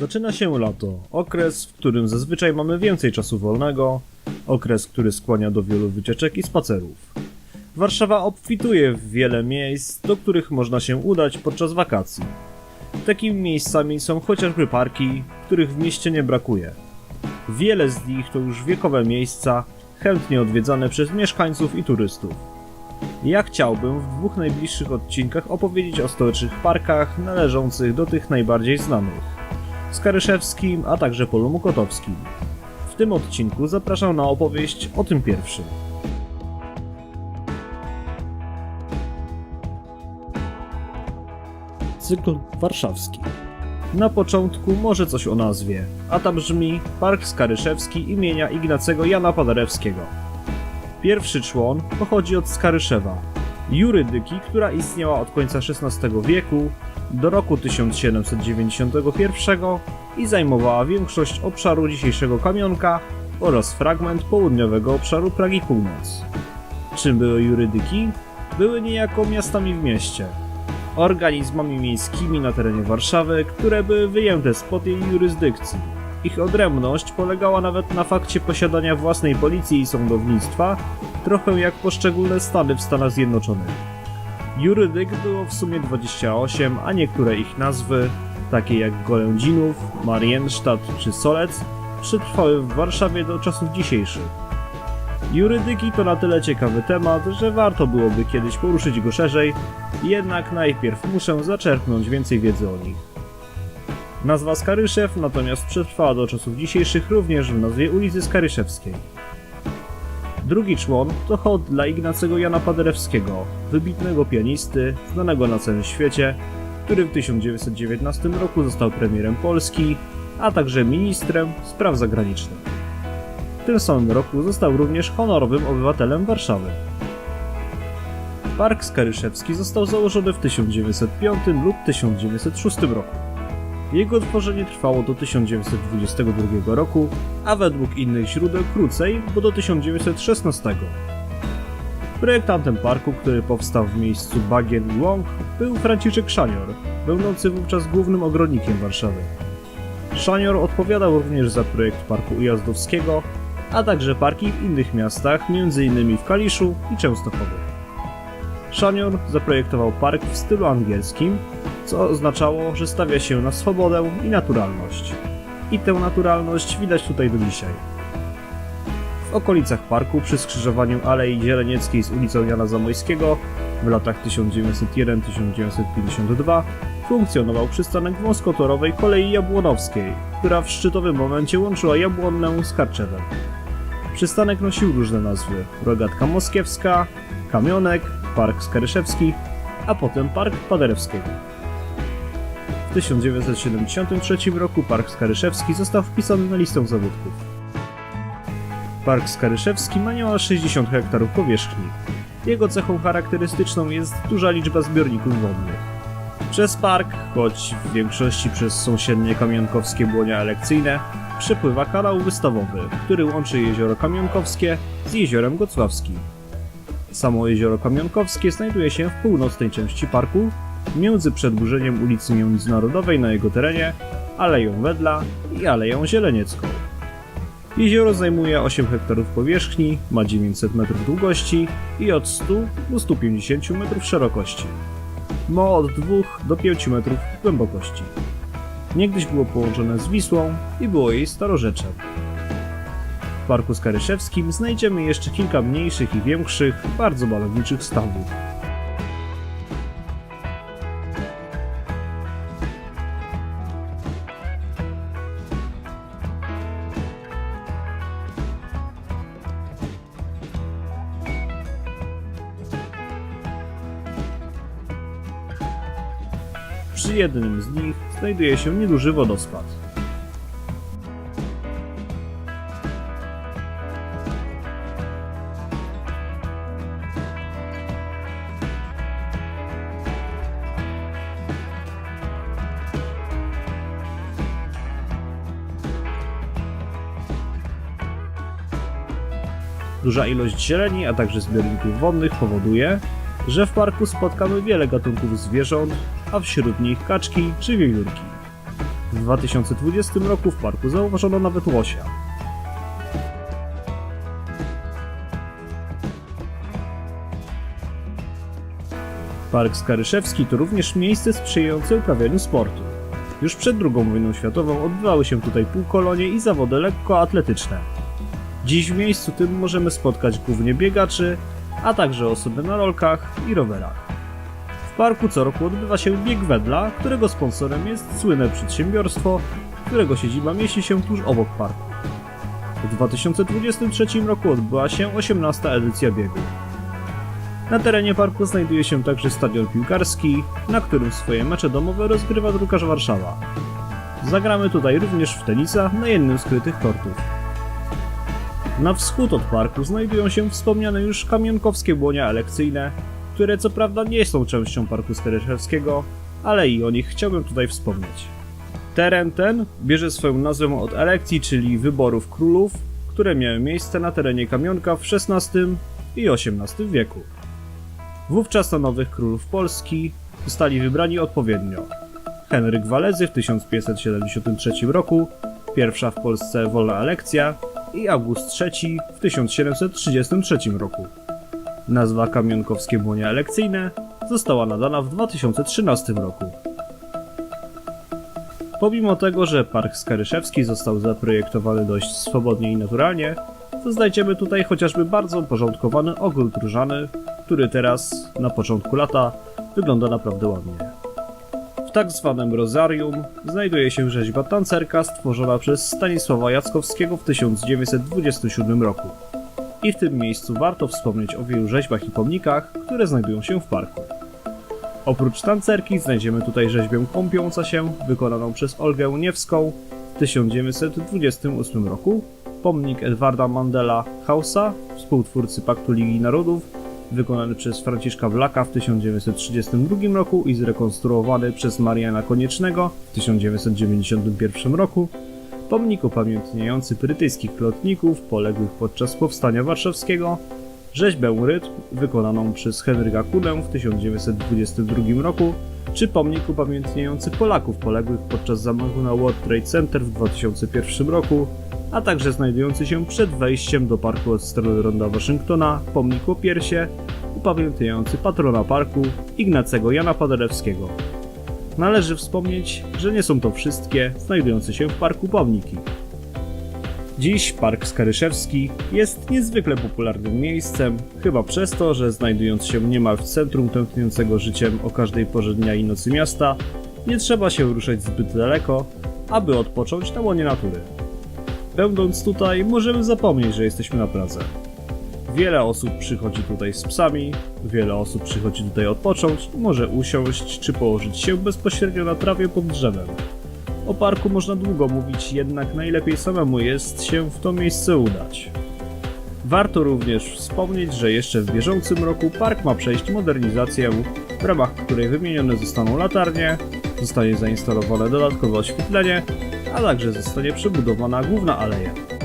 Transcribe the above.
Zaczyna się lato, okres, w którym zazwyczaj mamy więcej czasu wolnego, okres, który skłania do wielu wycieczek i spacerów. Warszawa obfituje w wiele miejsc, do których można się udać podczas wakacji. Takimi miejscami są chociażby parki, których w mieście nie brakuje. Wiele z nich to już wiekowe miejsca, chętnie odwiedzane przez mieszkańców i turystów. Ja chciałbym w dwóch najbliższych odcinkach opowiedzieć o stołecznych parkach należących do tych najbardziej znanych. Skaryszewskim, a także Polu Mokotowskim. W tym odcinku zapraszam na opowieść o tym pierwszym. Cykl warszawski. Na początku może coś o nazwie, a ta brzmi Park Skaryszewski imienia Ignacego Jana Paderewskiego. Pierwszy człon pochodzi od Skaryszewa, jurydyki, która istniała od końca XVI wieku do roku 1791 i zajmowała większość obszaru dzisiejszego Kamionka oraz fragment południowego obszaru Pragi Północ. Czym były jurydyki? Były niejako miastami w mieście, organizmami miejskimi na terenie Warszawy, które były wyjęte spod jej jurysdykcji. Ich odrębność polegała nawet na fakcie posiadania własnej policji i sądownictwa, trochę jak poszczególne stany w Stanach Zjednoczonych. Jurydyk było w sumie 28, a niektóre ich nazwy, takie jak Golędzinów, Marienstadt czy Solec, przetrwały w Warszawie do czasów dzisiejszych. Jurydyki to na tyle ciekawy temat, że warto byłoby kiedyś poruszyć go szerzej, jednak najpierw muszę zaczerpnąć więcej wiedzy o nich. Nazwa Skaryszew natomiast przetrwała do czasów dzisiejszych również w nazwie ulicy Skaryszewskiej. Drugi człon to hołd dla Ignacego Jana Paderewskiego, wybitnego pianisty, znanego na całym świecie, który w 1919 roku został premierem Polski, a także ministrem spraw zagranicznych. W tym samym roku został również honorowym obywatelem Warszawy. Park Skaryszewski został założony w 1905 lub 1906 roku. Jego tworzenie trwało do 1922 roku, a według innych źródeł krócej, bo do 1916. Projektantem parku, który powstał w miejscu Bagien i Łąk, był Franciszek Szanior, będący wówczas głównym ogrodnikiem Warszawy. Szanior odpowiadał również za projekt Parku Ujazdowskiego, a także parki w innych miastach, m.in. w Kaliszu i Częstochowie. Szanior zaprojektował park w stylu angielskim, co oznaczało, że stawia się na swobodę i naturalność. I tę naturalność widać tutaj do dzisiaj. W okolicach parku przy skrzyżowaniu Alei Zielenieckiej z ulicą Jana Zamojskiego w latach 1901-1952 funkcjonował przystanek wąskotorowej kolei jabłonowskiej, która w szczytowym momencie łączyła Jabłonnę z Karczewem. Przystanek nosił różne nazwy: Rogatka Moskiewska, Kamionek, Park Skaryszewski, a potem Park Paderewskiego. W 1973 roku Park Skaryszewski został wpisany na listę zabytków. Park Skaryszewski ma niemal 60 hektarów powierzchni. Jego cechą charakterystyczną jest duża liczba zbiorników wodnych. Przez park, choć w większości przez sąsiednie kamionkowskie błonia elekcyjne, przepływa kanał wystawowy, który łączy jezioro Kamionkowskie z jeziorem Gocławskim. Samo jezioro Kamionkowskie znajduje się w północnej części parku, między przedłużeniem ulicy Międzynarodowej na jego terenie, Aleją Wedla i Aleją Zieleniecką. Jezioro zajmuje 8 hektarów powierzchni, ma 900 metrów długości i od 100 do 150 metrów szerokości. Ma od 2 do 5 metrów głębokości. Niegdyś było połączone z Wisłą i było jej starorzeczem. W Parku Skaryszewskim znajdziemy jeszcze kilka mniejszych i większych, bardzo malowniczych stawów. Przy jednym z nich znajduje się nieduży wodospad. Duża ilość zieleni, a także zbiorników wodnych powoduje, że w parku spotkamy wiele gatunków zwierząt, a wśród nich kaczki czy wiewiórki. W 2020 roku w parku zauważono nawet łosia. Park Skaryszewski to również miejsce sprzyjające uprawianiu sportu. Już przed II wojną światową odbywały się tutaj półkolonie i zawody lekkoatletyczne. Dziś w miejscu tym możemy spotkać głównie biegaczy, a także osoby na rolkach i rowerach. Parku co roku odbywa się bieg wedla, którego sponsorem jest słynne przedsiębiorstwo, którego siedziba mieści się tuż obok parku. W 2023 roku odbyła się 18. edycja biegu. Na terenie parku znajduje się także stadion piłkarski, na którym swoje mecze domowe rozgrywa drukarz Warszawa. Zagramy tutaj również w tenisa na jednym z krytych kortów. Na wschód od parku znajdują się wspomniane już kamionkowskie błonia elekcyjne, które co prawda nie są częścią parku Steryszewskiego, ale i o nich chciałbym tutaj wspomnieć. Teren ten bierze swoją nazwę od elekcji, czyli wyborów królów, które miały miejsce na terenie kamionka w XVI i XVIII wieku. Wówczas na nowych królów Polski zostali wybrani odpowiednio Henryk Walezy w 1573 roku, pierwsza w Polsce wolna elekcja i August III w 1733 roku. Nazwa kamionkowskie błonia elekcyjne została nadana w 2013 roku. Pomimo tego, że Park Skaryszewski został zaprojektowany dość swobodnie i naturalnie, to znajdziemy tutaj chociażby bardzo uporządkowany ogród różany, który teraz, na początku lata, wygląda naprawdę ładnie. W tak zwanym rozarium znajduje się rzeźba tancerka stworzona przez Stanisława Jackowskiego w 1927 roku. I w tym miejscu warto wspomnieć o wielu rzeźbach i pomnikach, które znajdują się w parku. Oprócz tancerki znajdziemy tutaj rzeźbę kąpiąca się, wykonaną przez Olgę Niewską w 1928 roku, pomnik Edwarda Mandela Hausa, współtwórcy Paktu Ligi Narodów, wykonany przez Franciszka Blaka w 1932 roku i zrekonstruowany przez Mariana Koniecznego w 1991 roku, pomnik upamiętniający brytyjskich lotników poległych podczas Powstania Warszawskiego, rzeźbę rytm wykonaną przez Henryka Kulę w 1922 roku, czy pomnik upamiętniający Polaków poległych podczas zamachu na World Trade Center w 2001 roku, a także znajdujący się przed wejściem do parku od strony ronda Waszyngtona pomnik Łopiersie upamiętniający patrona parku Ignacego Jana Paderewskiego. Należy wspomnieć, że nie są to wszystkie znajdujące się w parku pomniki. Dziś Park Skaryszewski jest niezwykle popularnym miejscem, chyba przez to, że znajdując się niemal w centrum tętniącego życiem o każdej porze dnia i nocy miasta, nie trzeba się ruszać zbyt daleko, aby odpocząć na łonie natury. Będąc tutaj, możemy zapomnieć, że jesteśmy na Pradze. Wiele osób przychodzi tutaj z psami, wiele osób przychodzi tutaj odpocząć, może usiąść czy położyć się bezpośrednio na trawie pod drzewem. O parku można długo mówić, jednak najlepiej samemu jest się w to miejsce udać. Warto również wspomnieć, że jeszcze w bieżącym roku park ma przejść modernizację, w ramach której wymienione zostaną latarnie, zostanie zainstalowane dodatkowe oświetlenie, a także zostanie przebudowana główna aleja.